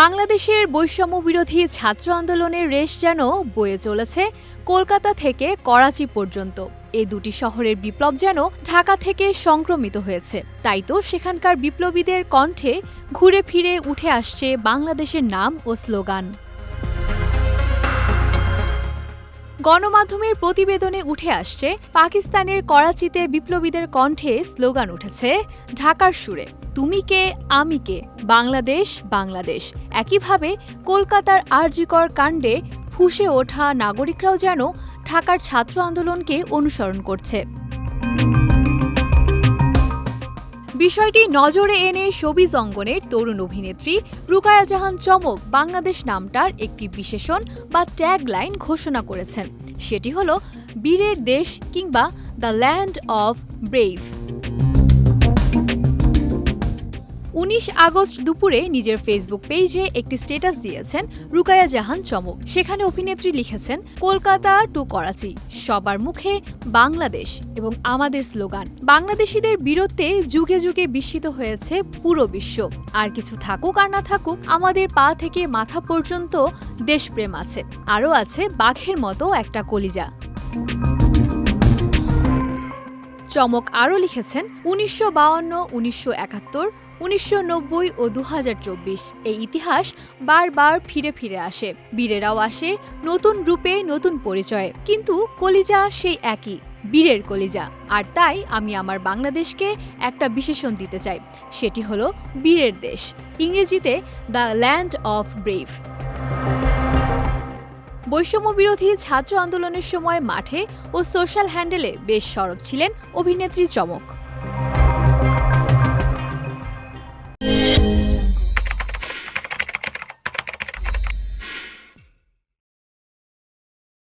বাংলাদেশের বৈষম্য বিরোধী ছাত্র আন্দোলনের রেশ যেন বয়ে চলেছে কলকাতা থেকে করাচি পর্যন্ত। এই দুটি শহরের বিপ্লব যেন ঢাকা থেকে সংক্রমিত হয়েছে। তাই তো সেখানকার বিপ্লবীদের কণ্ঠে ঘুরে ফিরে উঠে আসছে বাংলাদেশের নাম ও স্লোগান। গণমাধ্যমের প্রতিবেদনে উঠে আসছে, পাকিস্তানের করাচিতে বিপ্লবীদের কণ্ঠে স্লোগান উঠেছে, ঢাকার সুরে, তুমি কে, আমি কে? বাংলাদেশ বাংলাদেশ। একইভাবে কলকাতার আরজিকর কাণ্ডে ফুসে ওঠা নাগরিকরাও যেন ঢাকার ছাত্র আন্দোলনকে অনুসরণ করছে। বিষয়টি নজরে এনে শোবিজ অঙ্গনের তরুণ অভিনেত্রী রুকায়া জাহান চমক বাংলাদেশ নামটার একটি বিশেষণ বা ট্যাগ লাইন ঘোষণা করেছেন। সেটি হল, বীরের দেশ কিংবা দ্য ল্যান্ড অফ ব্রেভ উনিশ আগস্ট দুপুরে নিজের ফেসবুক পেজে একটি স্ট্যাটাস দিয়েছেন রুকায়া জাহান চমক। সেখানে অভিনেত্রী লিখেছেন, কলকাতা টু করাচি, সবার মুখে বাংলাদেশ এবং আমাদের স্লোগান। বাংলাদেশিদের বীরত্বে যুগে যুগে বিস্মিত হয়েছে পুরো বিশ্ব। আর কিছু থাকুক আর না থাকুক, আমাদের পা থেকে মাথা পর্যন্ত দেশপ্রেম আছে। আরও আছে বাঘের মতো একটা কলিজা। চমক আরও লিখেছেন, উনিশশো বাউন্ন, উনিশশো একাত্তর উনিশশো নব্বই ও দু হাজার চব্বিশ। এই ইতিহাস বারবার ফিরে ফিরে আসে। বীরেরাও আসে নতুন রূপে নতুন পরিচয়ে। কিন্তু কলিজা সেই একই, বীরের কলিজা। আর তাই আমি আমার বাংলাদেশকে একটা বিশেষণ দিতে চাই। সেটি হলো বীরের দেশ, ইংরেজিতে দ্য ল্যান্ড অফ ব্রেভ। বৈষম্য বিরোধী ছাত্র আন্দোলনের সময় মাঠে ও সোশ্যাল হ্যান্ডেলে বেশ সরব ছিলেন অভিনেত্রী চমক।